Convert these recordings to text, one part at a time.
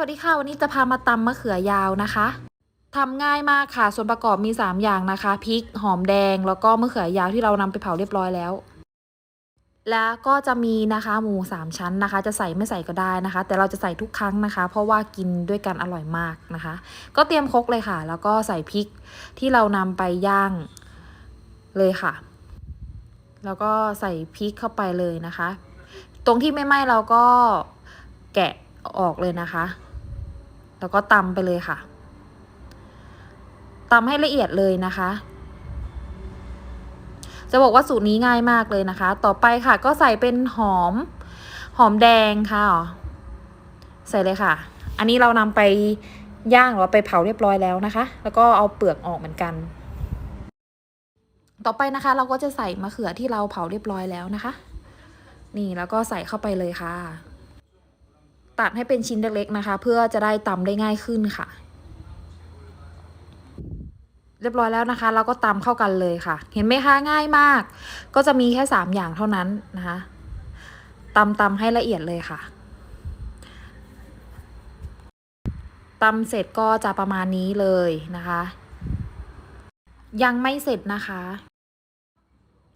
วัสดีค่ะวันนี้จะพามาตำมะเขือยาวนะคะทำง่ายมากค่ะ ส่วนประกอบมี 3 อย่างนะคะพริกหอมแดงแล้วก็มะเขือยาวที่เรานำไปเผาเรียบร้อยแล้ว แล้วก็จะมีนะคะหมูสามชั้นนะคะ จะใส่ไม่ใส่ก็ได้นะคะ แต่เราจะใส่ทุกครั้งนะคะ เพราะว่ากินด้วยกันอร่อยมากนะคะ ก็เตรียมครกเลยค่ะ แล้วก็ใส่พริกที่เรานำไปย่างเลยค่ะ แล้วก็ใส่พริกเข้าไปเลยนะคะ ตรงที่ไม่ไหม้เราก็แกะออกเลยนะคะ แล้วก็ตำไปเลยค่ะตำให้ละเอียดเลยนะคะ จะบอกว่าสูตรนี้ง่ายมากเลยนะคะ ต่อไปค่ะ ก็ใส่เป็นหอม หอมแดงค่ะ ใส่เลยค่ะ อันนี้เรานำไปย่างหรือว่าไปเผาเรียบร้อยแล้วนะคะ แล้วก็เอาเปลือกออกเหมือนกัน ต่อไปนะคะ เราก็จะใส่มะเขือที่เราเผาเรียบร้อยแล้วนะคะ นี่แล้วก็ใส่เข้าไปเลยค่ะ ตัดให้เป็นชิ้นเล็กๆนะคะ เพื่อจะได้ตำได้ง่ายขึ้นค่ะ เรียบร้อยแล้วนะคะ เราก็ตำเข้ากันเลยค่ะ เห็นไหมคะง่ายมาก ก็จะมีแค่สามอย่างเท่านั้นนะคะตำตำให้ละเอียดเลยค่ะตำเสร็จก็จะประมาณนี้เลยนะคะ ยังไม่เสร็จนะคะ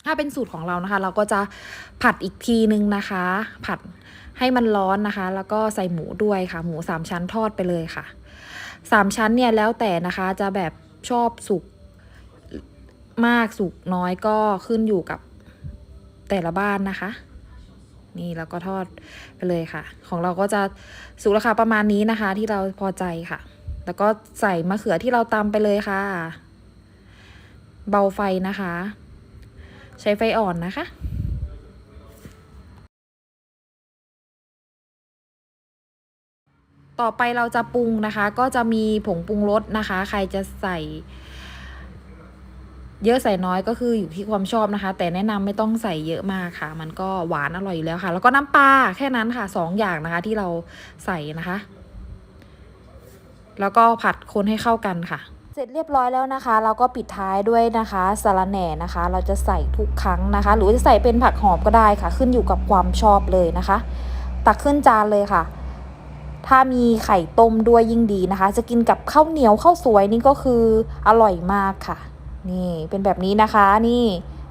ถ้าเป็นสูตรของเรานะคะ เราก็จะผัดอีกทีนึงนะคะ ผัดให้มันร้อนนะคะ แล้วก็ใส่หมูด้วยค่ะ หมูสามชั้นทอดไปเลยค่ะสามชั้นเนี่ยแล้วแต่นะคะจะแบบชอบสุกมากสุกน้อยก็ขึ้นอยู่กับแต่ละบ้านนะคะ นี่แล้วก็ทอดไปเลยค่ะ ของเราก็จะสุกราคาประมาณนี้นะคะ ที่เราพอใจค่ะ แล้วก็ใส่มะเขือที่เราตำไปเลยค่ะ เบาไฟนะคะ ใช้ไฟอ่อนนะคะต่อไปเราจะปรุงนะคะ ก็จะมีผงปรุงรสนะคะ ใครจะใส่ เยอะใส่น้อยก็คืออยู่ที่ความชอบนะคะ แต่แนะนำไม่ต้องใส่เยอะมากค่ะ มันก็หวานอร่อยอยู่แล้วค่ะ แล้วก็น้ำปลาแค่นั้นค่ะสองอย่างนะคะ ที่เราใส่นะคะ แล้วก็ผัดคนให้เข้ากันค่ะ เสร็จเรียบร้อยแล้วนะคะ เราก็ปิดท้ายด้วยนะคะสาระแหน่นะคะ เราจะใส่ทุกครั้งนะคะ หรือจะใส่เป็นผักหอมก็ได้ค่ะ ขึ้นอยู่กับความชอบเลยนะคะ ตักขึ้นจานเลยค่ะ ถ้ามีไข่ต้มด้วยยิ่งดีนะคะ จะกินกับข้าวเหนียวข้าวสวยนี่ก็คืออร่อยมากค่ะ นี่เป็นแบบนี้นะคะ นี่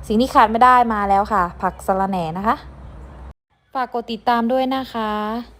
สิ่งที่ขาดไม่ได้มาแล้วค่ะ ผักสะระแหน่นะคะฝากกดติดตามด้วยนะคะ